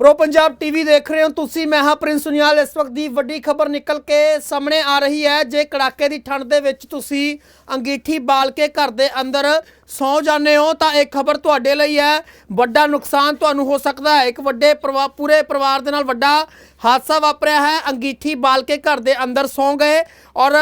Pro Punjab TV ਦੇਖ ਰਹੇ ਹੋ ਤੁਸੀਂ, ਮੈਂ ਹਾਂ ਪ੍ਰਿੰਸ ਸੁਨਿਆਲ। ਇਸ ਵਕਤ ਦੀ ਵੱਡੀ ਖਬਰ ਨਿਕਲ ਕੇ ਸਾਹਮਣੇ ਆ ਰਹੀ ਹੈ। ਜੇ ਕੜਾਕੇ ਦੀ ਠੰਡ ਦੇ ਵਿੱਚ ਤੁਸੀਂ ਅੰਗੀਠੀ ਬਾਲ ਕੇ ਘਰ ਦੇ ਅੰਦਰ ਸੌ ਜਾਂਦੇ ਹੋ, ਤਾਂ ਇਹ ਖਬਰ ਤੁਹਾਡੇ ਲਈ ਹੈ। ਵੱਡਾ ਨੁਕਸਾਨ ਤੁਹਾਨੂੰ ਹੋ ਸਕਦਾ ਹੈ। ਇੱਕ ਵੱਡੇ ਪਰਿਵਾ- ਪੂਰੇ ਪਰਿਵਾਰ ਦੇ ਨਾਲ ਵੱਡਾ ਹਾਦਸਾ ਵਾਪਰਿਆ ਹੈ। ਅੰਗੀਠੀ ਬਾਲ ਕੇ ਘਰ ਦੇ ਅੰਦਰ ਸੌ ਗਏ ਔਰ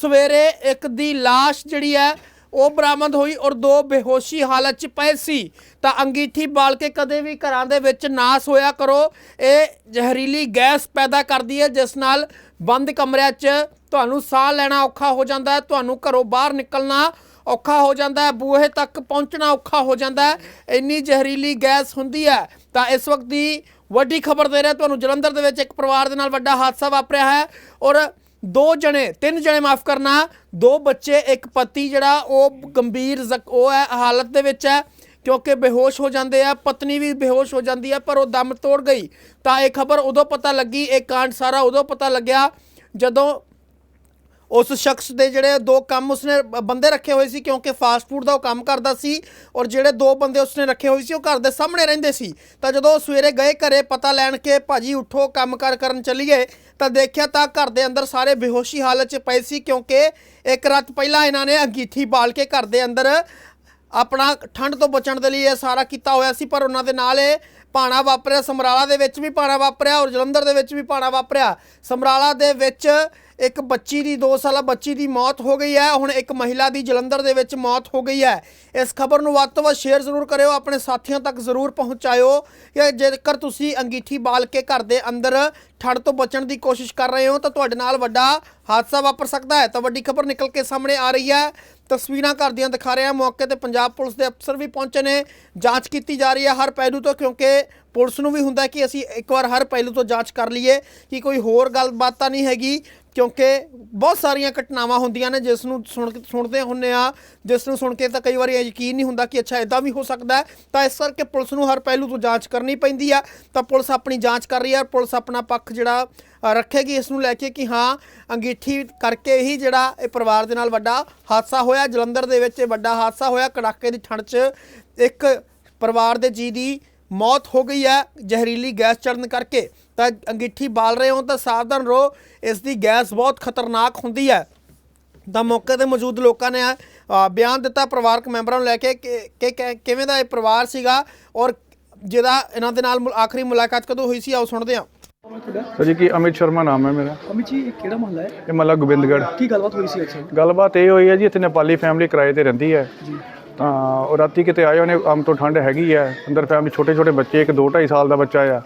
ਸਵੇਰੇ ਇੱਕ ਦੀ ਲਾਸ਼ ਜਿਹੜੀ ਹੈ ਉਹ ਬਰਾਮਦ ਹੋਈ ਔਰ ਦੋ ਬੇਹੋਸ਼ੀ ਹਾਲਤ 'ਚ ਪਏ ਸੀ। ਤਾਂ ਅੰਗੀਠੀ ਬਾਲ ਕੇ ਕਦੇ ਵੀ ਘਰਾਂ ਦੇ ਵਿੱਚ ਨਾਸ ਹੋਇਆ ਕਰੋ। ਇਹ ਜ਼ਹਿਰੀਲੀ ਗੈਸ ਪੈਦਾ ਕਰਦੀ ਹੈ, ਜਿਸ ਨਾਲ ਬੰਦ ਕਮਰਿਆਂ 'ਚ ਤੁਹਾਨੂੰ ਸਾਹ ਲੈਣਾ ਔਖਾ ਹੋ ਜਾਂਦਾ ਹੈ, ਤੁਹਾਨੂੰ ਘਰੋਂ ਬਾਹਰ ਨਿਕਲਣਾ ਔਖਾ ਹੋ ਜਾਂਦਾ ਹੈ, ਬੂਹੇ ਤੱਕ ਪਹੁੰਚਣਾ ਔਖਾ ਹੋ ਜਾਂਦਾ ਹੈ। ਇੰਨੀ ਜ਼ਹਿਰੀਲੀ ਗੈਸ ਹੁੰਦੀ ਹੈ, ਤਾਂ ਇਸ ਵਕਤ ਦੀ ਵੱਡੀ ਖਬਰ ਦੇ ਰਿਹਾ ਤੁਹਾਨੂੰ ਜਲੰਧਰ ਦੇ ਵਿੱਚ ਇੱਕ ਪਰਿਵਾਰ ਦੇ ਨਾਲ ਵੱਡਾ ਹਾਦਸਾ ਵਾਪਰਿਆ ਹੈ ਔਰ ਦੋ ਜਣੇ, ਤਿੰਨ ਜਣੇ ਮਾਫ ਕਰਨਾ, ਦੋ ਬੱਚੇ, ਇੱਕ ਪਤੀ ਜਿਹੜਾ ਉਹ ਗੰਭੀਰ ਜ਼ਖ- ਉਹ ਹੈ, ਹਾਲਤ ਦੇ ਵਿੱਚ ਹੈ, ਕਿਉਂਕਿ ਬੇਹੋਸ਼ ਹੋ ਜਾਂਦੇ ਆ, ਪਤਨੀ ਵੀ ਬੇਹੋਸ਼ ਹੋ ਜਾਂਦੀ ਹੈ ਪਰ ਉਹ ਦਮ ਤੋੜ ਗਈ। ਤਾਂ ਇਹ ਖਬਰ ਉਦੋਂ ਪਤਾ ਲੱਗੀ, ਇਹ ਕਾਂਡ ਸਾਰਾ ਉਦੋਂ ਪਤਾ ਲੱਗਿਆ ਜਦੋਂ ਉਸ ਸ਼ਖਸ ਦੇ ਜਿਹੜੇ ਦੋ ਕੰਮ ਉਸਨੇ ਬੰਦੇ ਰੱਖੇ ਹੋਏ ਸੀ ਕਿਉਂਕਿ ਫਾਸਟ ਫੂਡ ਦਾ ਉਹ ਕੰਮ ਕਰਦਾ ਸੀ ਔਰ ਜਿਹੜੇ ਦੋ ਬੰਦੇ ਉਸਨੇ ਰੱਖੇ ਹੋਏ ਸੀ ਉਹ ਘਰ ਦੇ ਸਾਹਮਣੇ ਰਹਿੰਦੇ ਸੀ। ਤਾਂ ਜਦੋਂ ਉਹ ਸਵੇਰੇ ਗਏ ਘਰੇ ਪਤਾ ਲੈਣ ਕੇ ਭਾਜੀ ਉੱਠੋ, ਕੰਮ ਕਾਰ ਕਰਨ ਚੱਲੀਏ, ਤਾਂ ਦੇਖਿਆ ਤਾਂ ਘਰ ਦੇ ਅੰਦਰ ਸਾਰੇ ਬੇਹੋਸ਼ੀ ਹਾਲਤ 'ਚ ਪਏ ਸੀ ਕਿਉਂਕਿ ਇੱਕ ਰਾਤ ਪਹਿਲਾਂ ਇਹਨਾਂ ਨੇ ਅੰਗੀਠੀ ਬਾਲ ਕੇ ਘਰ ਦੇ ਅੰਦਰ ਆਪਣਾ ਠੰਡ ਤੋਂ ਬਚਣ ਦੇ ਲਈ ਇਹ ਸਾਰਾ ਕੀਤਾ ਹੋਇਆ ਸੀ, ਪਰ ਉਹਨਾਂ ਦੇ ਨਾਲ ਇਹ ਪਾਣਾ ਵਾਪਰਿਆ, ਸਮਰਾਲਾ ਦੇ ਵਿੱਚ ਵੀ ਪਾਣਾ ਵਾਪਰਿਆ ਔਰ ਜਲੰਧਰ ਦੇ ਵਿੱਚ ਵੀ ਪਾਣਾ ਵਾਪਰਿਆ। ਸਮਰਾਲਾ ਦੇ ਵਿੱਚ ਇੱਕ ਬੱਚੀ ਦੀ 2 ਸਾਲਾ ਬੱਚੀ ਦੀ ਮੌਤ ਹੋ ਗਈ ਹੈ। ਹੁਣ ਇੱਕ ਮਹਿਲਾ ਦੀ ਜਲੰਧਰ ਦੇ ਵਿੱਚ ਮੌਤ ਹੋ ਗਈ ਹੈ। ਇਸ ਖਬਰ ਨੂੰ ਵੱਧ ਤੋਂ ਵੱਧ ਸ਼ੇਅਰ ਜ਼ਰੂਰ ਕਰਿਓ, ਆਪਣੇ ਸਾਥੀਆਂ ਤੱਕ ਜ਼ਰੂਰ ਪਹੁੰਚਾਇਓ। ਕਿ ਜੇਕਰ ਤੁਸੀਂ ਅੰਗੀਠੀ ਬਾਲ ਕੇ ਘਰ ਦੇ ਅੰਦਰ ਠੰਡ ਤੋਂ ਬਚਣ ਦੀ ਕੋਸ਼ਿਸ਼ ਕਰ ਰਹੇ ਹੋ, ਤਾਂ ਤੁਹਾਡੇ ਨਾਲ ਵੱਡਾ ਹਾਦਸਾ ਵਾਪਰ ਸਕਦਾ ਹੈ। ਤਾਂ ਵੱਡੀ ਖਬਰ ਨਿਕਲ ਕੇ ਸਾਹਮਣੇ ਆ ਰਹੀ ਹੈ। ਤਸਵੀਰਾਂ ਘਰ ਦੀਆਂ ਦਿਖਾ ਰਿਹਾ ਮੌਕੇ ਤੇ ਪੰਜਾਬ ਪੁਲਿਸ ਦੇ ਅਫਸਰ ਵੀ ਪਹੁੰਚੇ ਨੇ। ਜਾਂਚ ਕੀਤੀ ਜਾ ਰਹੀ ਹੈ ਹਰ ਪਹਿਲੂ ਤੋਂ, ਕਿਉਂਕਿ ਪੁਲਿਸ ਨੂੰ ਵੀ ਹੁੰਦਾ ਕਿ ਅਸੀਂ ਇੱਕ ਵਾਰ ਹਰ ਪਹਿਲੂ ਤੋਂ ਜਾਂਚ ਕਰ ਲਈਏ ਕਿ ਕੋਈ ਹੋਰ ਗੱਲਬਾਤ ਤਾਂ ਨਹੀਂ ਹੈਗੀ, ਕਿਉਂਕਿ ਬਹੁਤ ਸਾਰੀਆਂ ਘਟਨਾਵਾਂ ਹੁੰਦੀਆਂ ਨੇ ਜਿਸ ਨੂੰ ਸੁਣ ਸੁਣਦੇ ਹੁੰਨੇ ਆ, ਜਿਸ ਨੂੰ ਸੁਣ ਕੇ ਤਾਂ ਕਈ ਵਾਰੀ ਇਹ ਯਕੀਨ ਨਹੀਂ ਹੁੰਦਾ ਕਿ ਅੱਛਾ ਇਦਾਂ ਵੀ ਹੋ ਸਕਦਾ ਹੈ। ਤਾਂ ਇਸ ਕਰਕੇ ਪੁਲਿਸ ਨੂੰ ਹਰ ਪਹਿਲੂ ਤੋਂ ਜਾਂਚ ਕਰਨੀ ਪੈਂਦੀ ਆ। ਤਾਂ ਪੁਲਿਸ ਆਪਣੀ ਜਾਂਚ ਕਰ ਰਹੀ ਹੈ ਪੁਲਿਸ ਆਪਣਾ ਪੱਖ ਜਿਹੜਾ ਰੱਖੇਗੀ ਇਸ ਨੂੰ ਲੈ ਕੇ ਕਿ ਹਾਂ, ਅੰਗੀਠੀ ਕਰਕੇ ਹੀ ਜਿਹੜਾ ਇਹ ਪਰਿਵਾਰ ਦੇ ਨਾਲ ਵੱਡਾ ਹਾਦਸਾ ਹੋਇਆ, ਜਲੰਧਰ ਦੇ ਵਿੱਚ ਇਹ ਵੱਡਾ ਹਾਦਸਾ ਹੋਇਆ, ਕੜਾਕੇ ਦੀ ਠੰਡ 'ਚ ਇੱਕ ਪਰਿਵਾਰ ਦੇ ਜੀ ਦੀ ਮੌਤ ਹੋ ਗਈ ਹੈ ਜ਼ਹਿਰੀਲੀ ਗੈਸ ਚੜਨ ਕਰਕੇ। ਤਾਂ ਅੰਗੀਠੀ ਬਾਲ ਰਹੇ ਹੋ ਤਾਂ ਸਾਵਧਾਨ ਰਹੋ ਇਸ ਦੀ ਗੈਸ ਬਹੁਤ ਖਤਰਨਾਕ ਹੁੰਦੀ ਹੈ। ਤਾਂ ਮੌਕੇ ਤੇ ਮੌਜੂਦ ਲੋਕਾਂ ਨੇ ਬਿਆਨ ਦਿੱਤਾ ਪਰਿਵਾਰਕ ਮੈਂਬਰਾਂ ਨੂੰ ਲੈ ਕੇ ਕਿ ਕਿਵੇਂ ਦਾ ਇਹ ਪਰਿਵਾਰ ਸੀਗਾ ਔਰ ਜਿਹਦਾ ਇਹਨਾਂ ਦੇ ਨਾਲ ਆਖਰੀ ਮੁਲਾਕਾਤ ਕਦੋਂ ਹੋਈ ਸੀ ਆਓ ਸੁਣਦੇ ਹਾਂ। ਸਰ ਜੀ ਕੀ ਅਮਿਤ ਸ਼ਰਮਾ ਨਾਮ ਹੈ ਮੇਰਾ? ਅਮਿਤ ਜੀ ਇਹ ਕਿਹੜਾ ਮਹੱਲਾ ਹੈ? ਇਹ ਮੱਲਾ ਗੋਬਿੰਦਗੜ੍ਹ। ਕੀ ਗੱਲਬਾਤ ਹੋਈ ਸੀ ਅੱਛਾ ਗੱਲਬਾਤ ਇਹ ਹੋਈ ਹੈ ਜੀ ਇੱਥੇ ਨੇਪਾਲੀ ਫੈਮਿਲੀ ਕਿਰਾਏ ਤੇ ਰਹਿੰਦੀ ਹੈ। ਜੀ। ਤਾਂ ਉਹ ਰਾਤੀ ਕਿਤੇ ਆਏ, ਉਹਨੇ ਆਮ ਤੋਂ ਠੰਡ ਹੈਗੀ ਆ, ਅੰਦਰ ਫੈਮਿਲੀ ਛੋਟੇ ਛੋਟੇ ਬੱਚੇ, ਇੱਕ 2 2.5 ਸਾਲ ਦਾ ਬੱਚਾ ਆ,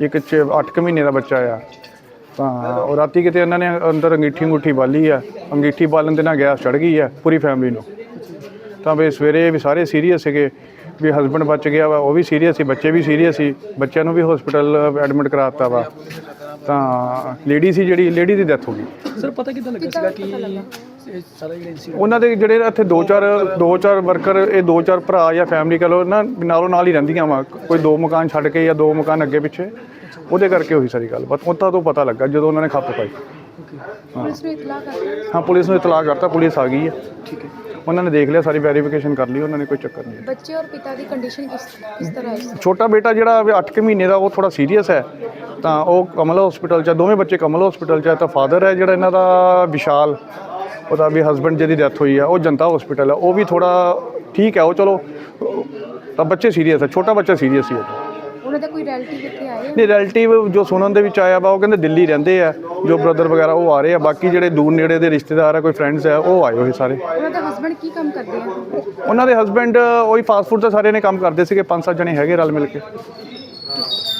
ਇੱਕ 'ਚ 8 ਕੁ ਮਹੀਨੇ ਦਾ ਬੱਚਾ ਆ। ਤਾਂ ਉਹ ਰਾਤੀ ਕਿਤੇ ਇਹਨਾਂ ਨੇ ਅੰਦਰ ਅੰਗੀਠੀ ਅੰਗੂਠੀ ਬਾਲੀ ਆ, ਅੰਗੀਠੀ ਬਾਲਣ ਦੇ ਨਾਲ ਗੈਸ ਚੜ ਗਈ ਆ ਪੂਰੀ ਫੈਮਿਲੀ ਨੂੰ। ਤਾਂ ਵੀ ਸਵੇਰੇ ਵੀ ਸਾਰੇ ਸੀਰੀਅਸ ਸੀਗੇ, ਵੀ ਹਸਬੰਡ ਬਚ ਗਿਆ ਵਾ, ਉਹ ਵੀ ਸੀਰੀਅਸ ਸੀ, ਬੱਚੇ ਵੀ ਸੀਰੀਅਸ ਸੀ, ਬੱਚਿਆਂ ਨੂੰ ਵੀ ਹਸਪੀਟਲ ਐਡਮਿਟ ਕਰਾਤਾ ਵਾ। ਤਾਂ ਲੇਡੀ ਸੀ ਜਿਹੜੀ ਲੇਡੀ ਦੀ ਡੈਥ ਹੋ ਗਈ। ਸਰ ਪਤਾ ਕਿੱਦਾਂ ਲੱਗਾ ਸੀਗਾ ਕਿ ਇਹ ਸਾਰਾ ਜਿਹੜਾ incident ਉਹਨਾਂ ਦੇ ਜਿਹੜੇ ਇੱਥੇ ਦੋ ਚਾਰ ਦੋ ਚਾਰ ਵਰਕਰ ਇਹ ਦੋ ਚਾਰ ਭਰਾ ਜਾਂ ਫੈਮਿਲੀ ਕਹ ਲੋ ਨਾ ਨਾਲੋਂ ਨਾਲ ਹੀ ਰਹਿੰਦੀਆਂ ਵਾ। ਕੋਈ ਦੋ ਮਕਾਨ ਛੱਡ ਕੇ ਜਾਂ ਦੋ ਮਕਾਨ ਅੱਗੇ ਪਿੱਛੇ। ਉਹਦੇ ਕਰਕੇ ਹੋਈ ਸਾਰੀ ਗੱਲ ਬਸ ਉੱਥੋਂ ਤੋਂ ਪਤਾ ਲੱਗਾ ਜਦੋਂ ਉਹਨਾਂ ਨੇ ਖੱਪ ਪਾਈ। ਪੁਲਿਸ ਨੂੰ ਇਤਲਾਹ ਹਾਂ ਪੁਲਿਸ ਨੂੰ ਇਤਲਾਹ ਕਰਤਾ ਪੁਲਿਸ ਆ ਗਈ ਹੈ। ਠੀਕ ਹੈ। ਉਹਨਾਂ ਨੇ ਦੇਖ ਲਿਆ ਸਾਰੀ ਵੈਰੀਫਿਕੇਸ਼ਨ ਕਰ ਲਈ ਉਹਨਾਂ ਨੇ ਕੋਈ ਚੱਕਰ ਨਹੀਂ। ਬੱਚੇ ਔਰ ਪਿਤਾ ਦੀ ਕੰਡੀਸ਼ਨ ਕਿਸ ਕਿਸ ਤਰ੍ਹਾਂ ਹੈ ਛੋਟਾ ਬੇਟਾ ਜਿਹੜਾ 8 ਕੁ ਮਹੀਨੇ ਦਾ ਉਹ ਥੋੜਾ ਸੀਰੀਅਸ ਹੈ। ਤਾਂ ਉਹ ਕਮਲ ਹਸਪੀਟਲ 'ਚ ਆ, ਦੋਵੇਂ ਬੱਚੇ ਕਮਲ ਹਸਪੀਟਲ 'ਚ ਆ ਤਾਂ ਫਾਦਰ ਹੈ ਜਿਹੜਾ ਇਹਨਾਂ ਦਾ ਵਿਸ਼ਾਲ ਉਹਦਾ ਵੀ ਹਸਬੰਡ ਜਿਹਦੀ ਡੈਥ ਹੋਈ ਆ ਉਹ ਜਨਤਾ ਹਸਪੀਟਲ ਹੈ। ਉਹ ਵੀ ਥੋੜਾ ਠੀਕ ਹੈ ਉਹ ਚਲੋ ਤਾਂ ਬੱਚੇ ਸੀਰੀਅਸ ਹੈ। ਛੋਟਾ ਬੱਚਾ ਸੀਰੀਅਸ ਹੀ ਹੈ। ਉਹਨਾਂ ਦਾ ਕੋਈ ਰਿਲੇਟਿਵ ਇੱਥੇ ਆਏ ਨਹੀਂ ਰਿਲੇਟਿਵ ਜੋ ਸੁਣਨ ਦੇ ਵਿੱਚ ਆਇਆ ਵਾ ਉਹ ਕਹਿੰਦੇ ਦਿੱਲੀ ਰਹਿੰਦੇ ਆ ਜੋ ਬ੍ਰਦਰ ਵਗੈਰਾ ਉਹ ਆ ਰਹੇ ਆ ਬਾਕੀ ਜਿਹੜੇ ਦੂਰ ਨੇੜੇ ਦੇ ਰਿਸ਼ਤੇਦਾਰ ਆ ਕੋਈ ਫਰੈਂਡਸ ਆ ਉਹ ਆਏ ਹੋਏ ਸਾਰੇ। ਉਹਨਾਂ ਦਾ ਹਸਬੰਡ ਕੀ ਕੰਮ ਕਰਦੇ ਆ? ਉਹਨਾਂ ਦੇ ਹਸਬੰਡ ਉਹੀ ਫਾਸਟ ਫੂਡ ਦਾ ਸਾਰੇ ਨੇ ਕੰਮ ਕਰਦੇ ਸੀਗੇ ਪੰਜ ਸੱਤ ਜਣੇ ਹੈਗੇ ਰਲ ਮਿਲ ਕੇ।